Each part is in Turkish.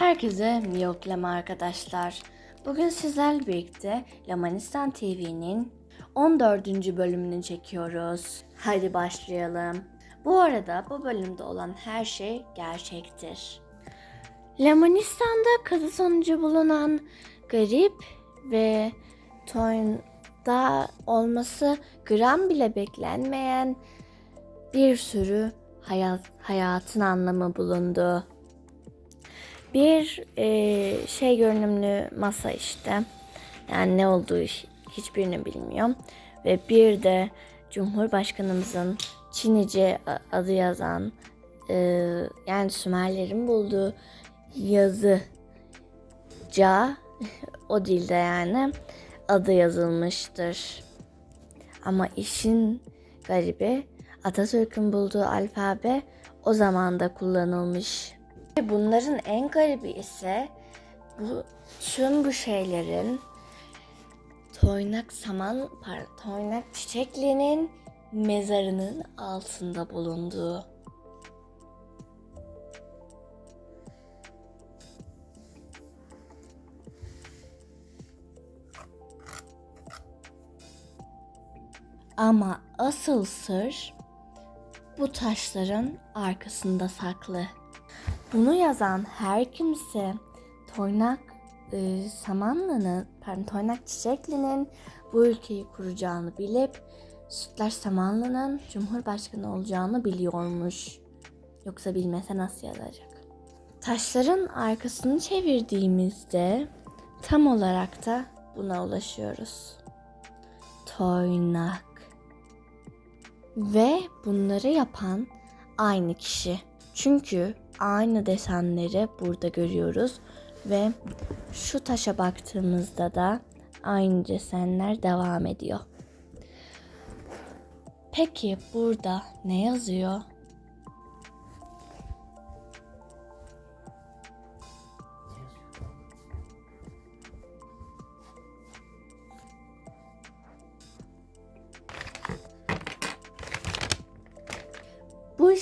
Herkese miyoklama arkadaşlar. Bugün sizlerle birlikte Lamanistan TV'nin 14. bölümünü çekiyoruz. Hadi başlayalım. Bu arada bu bölümde olan her şey gerçektir. Lamanistan'da kazı sonucu bulunan garip ve Toyn'da olması gram bile beklenmeyen bir sürü hayat, hayatın anlamı bulundu. Bir e, şey görünümlü masa işte. Yani ne olduğu hiç- hiçbirini bilmiyorum. Ve bir de Cumhurbaşkanımızın Çinice adı yazan e, yani Sümerlerin bulduğu yazıca o dilde yani adı yazılmıştır. Ama işin garibi Atatürk'ün bulduğu alfabe o zaman da kullanılmış. Bunların en garibi ise bu tüm bu şeylerin toynak saman, pardon, toynak çiçekliğinin mezarının altında bulunduğu. Ama asıl sır bu taşların arkasında saklı. Bunu yazan her kimse Toynak e, Samanlı'nın, pardon Toynak Çiçekli'nin bu ülkeyi kuracağını bilip Sütlaç Samanlı'nın Cumhurbaşkanı olacağını biliyormuş. Yoksa bilmese nasıl yazacak? Taşların arkasını çevirdiğimizde tam olarak da buna ulaşıyoruz. Toynak. Ve bunları yapan aynı kişi. Çünkü aynı desenleri burada görüyoruz ve şu taşa baktığımızda da aynı desenler devam ediyor. Peki burada ne yazıyor?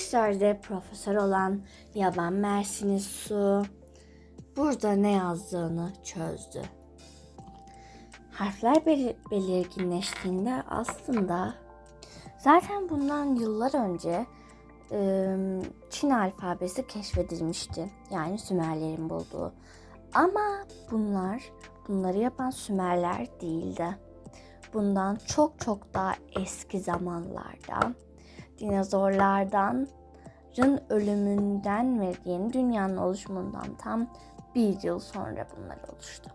İşlerde profesör olan Yaban Mersini Su burada ne yazdığını çözdü. Harfler belir- belirginleştiğinde aslında zaten bundan yıllar önce e, Çin alfabesi keşfedilmişti. Yani Sümerlerin bulduğu. Ama bunlar bunları yapan Sümerler değildi. Bundan çok çok daha eski zamanlarda dinozorlardan ölümünden ve yeni dünyanın oluşumundan tam bir yıl sonra bunlar oluştu.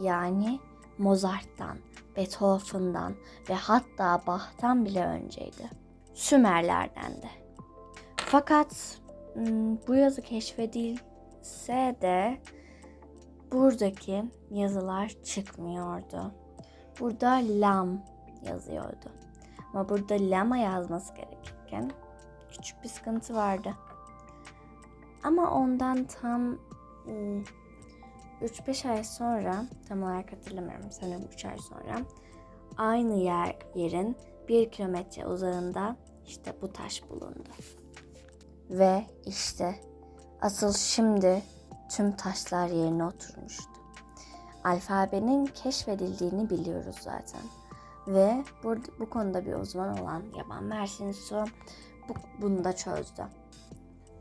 Yani Mozart'tan, Beethoven'dan ve hatta Bach'tan bile önceydi. Sümerlerden de. Fakat bu yazı keşfedilse de buradaki yazılar çıkmıyordu. Burada lam yazıyordu. Ama burada lama yazması gerekirken küçük bir sıkıntı vardı. Ama ondan tam ım, 3-5 ay sonra, tam olarak hatırlamıyorum sanırım 3 ay sonra aynı yer yerin 1 kilometre uzağında işte bu taş bulundu. Ve işte asıl şimdi tüm taşlar yerine oturmuştu. Alfabenin keşfedildiğini biliyoruz zaten. Ve bu, bu konuda bir uzman olan Yaban Mersin Su bu, bunu da çözdü.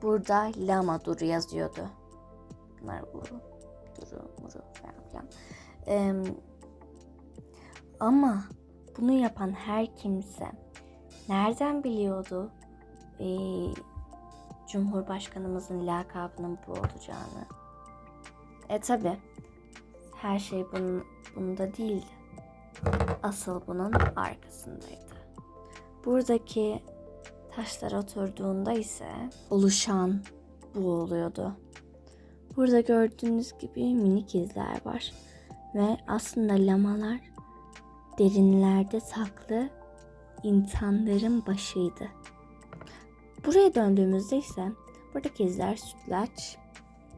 Burada lama duru yazıyordu. Bunlar bu duru muru falan filan. Ee, ama bunu yapan her kimse nereden biliyordu ee, Cumhurbaşkanımızın lakabının bu olacağını? E tabi her şey bunun, bunda değildi asıl bunun arkasındaydı. Buradaki taşlar oturduğunda ise oluşan bu oluyordu. Burada gördüğünüz gibi minik izler var ve aslında lamalar derinlerde saklı insanların başıydı. Buraya döndüğümüzde ise buradaki izler sütlaç,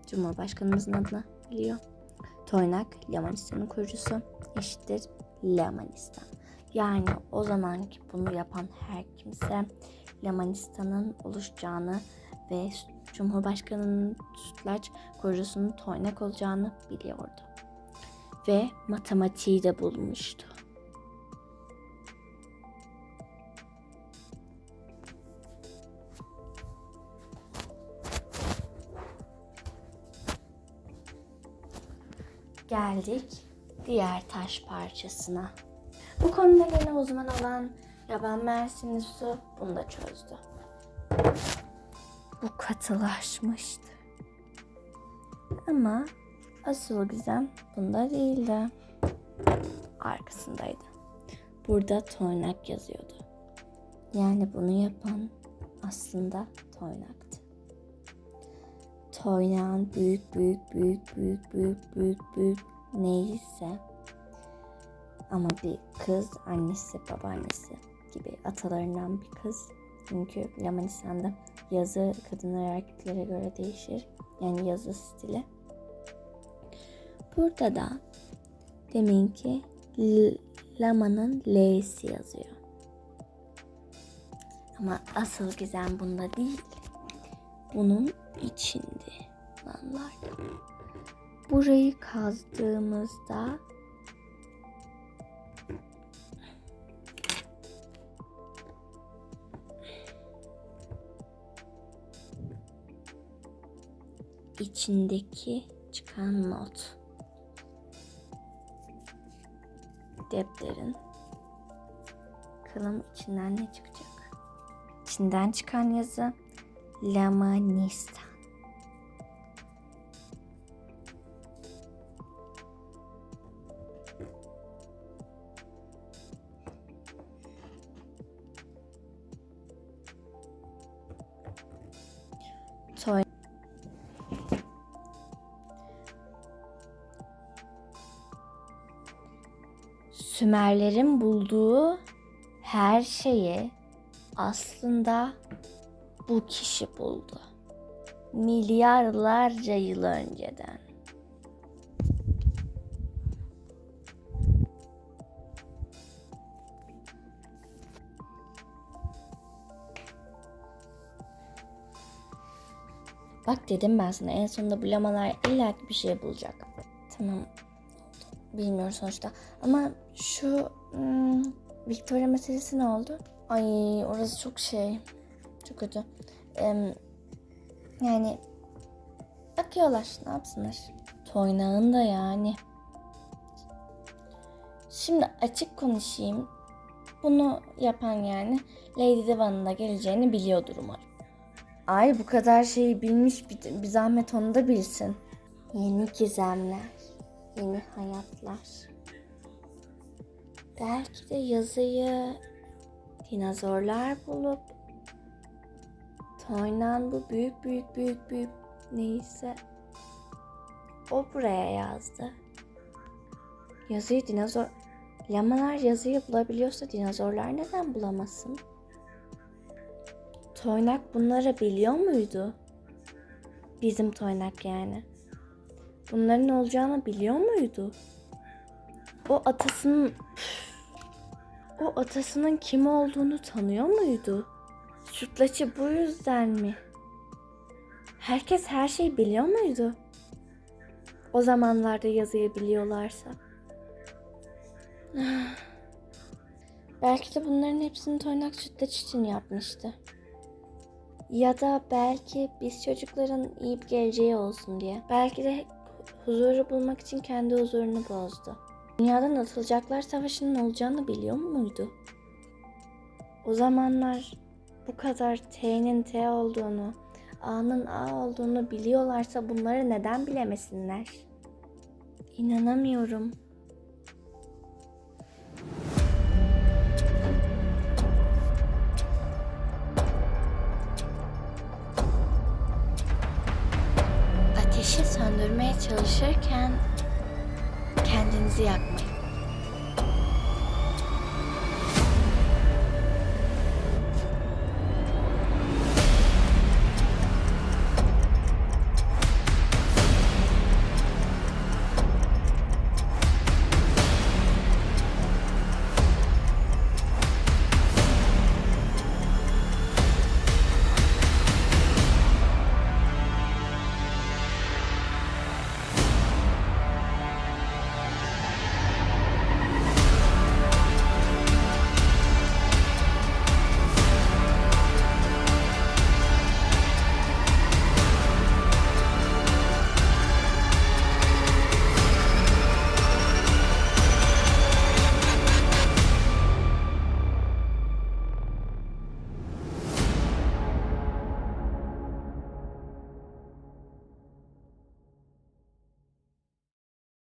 Cumhurbaşkanımızın adına geliyor. Toynak, Lamanistan'ın kurucusu eşittir Lamanistan. Yani o zamanki bunu yapan her kimse Lamanistan'ın oluşacağını ve Cumhurbaşkanı'nın sütlaç korucusunun toynak olacağını biliyordu. Ve matematiği de bulmuştu. Geldik diğer taş parçasına. Bu konuda yine uzman olan Yaban Mersinli Su bunu da çözdü. Bu katılaşmıştı. Ama asıl gizem bunda değildi. Arkasındaydı. Burada toynak yazıyordu. Yani bunu yapan aslında toynaktı. Toynağın büyük büyük büyük büyük büyük büyük büyük neyse ama bir kız annesi babaannesi gibi atalarından bir kız. Çünkü Lamanistan'da yazı kadınlara erkeklere göre değişir. Yani yazı stili. Burada da deminki Lama'nın L'si yazıyor. Ama asıl gizem bunda değil. Bunun içinde lanlarda. Burayı kazdığımızda içindeki çıkan not. Defterin kalın içinden ne çıkacak? İçinden çıkan yazı Lamanistan. Sümerlerin bulduğu her şeyi aslında bu kişi buldu. Milyarlarca yıl önceden. Bak dedim ben sana en sonunda bulamalar illa ki bir şey bulacak. Tamam. Bilmiyorum sonuçta. Ama şu hmm, Victoria meselesi ne oldu? Ay orası çok şey. Çok kötü. Em, yani bakıyorlar ne yapsınlar. Toynağın da yani. Şimdi açık konuşayım. Bunu yapan yani Lady Diva'nın da geleceğini biliyordur umarım. Ay bu kadar şeyi bilmiş bir, bir zahmet onu da bilsin. Yeni gizemler, yeni hayatlar. Belki de yazıyı dinozorlar bulup Toynan bu büyük büyük büyük büyük neyse o buraya yazdı. Yazıyı dinozor... Lamalar yazıyı bulabiliyorsa dinozorlar neden bulamasın? Toynak bunları biliyor muydu? Bizim toynak yani. Bunların olacağını biliyor muydu? O atasının o atasının kim olduğunu tanıyor muydu? Sütlaçı bu yüzden mi? Herkes her şeyi biliyor muydu? O zamanlarda yazıyı biliyorlarsa. Belki de bunların hepsini toynak sütlaç için yapmıştı. Ya da belki biz çocukların iyi bir geleceği olsun diye. Belki de huzuru bulmak için kendi huzurunu bozdu. Dünyadan atılacaklar savaşının olacağını biliyor muydu? O zamanlar bu kadar T'nin T olduğunu, A'nın A olduğunu biliyorlarsa bunları neden bilemesinler? İnanamıyorum. Söndürmeye çalışırken kendinizi yakmayın.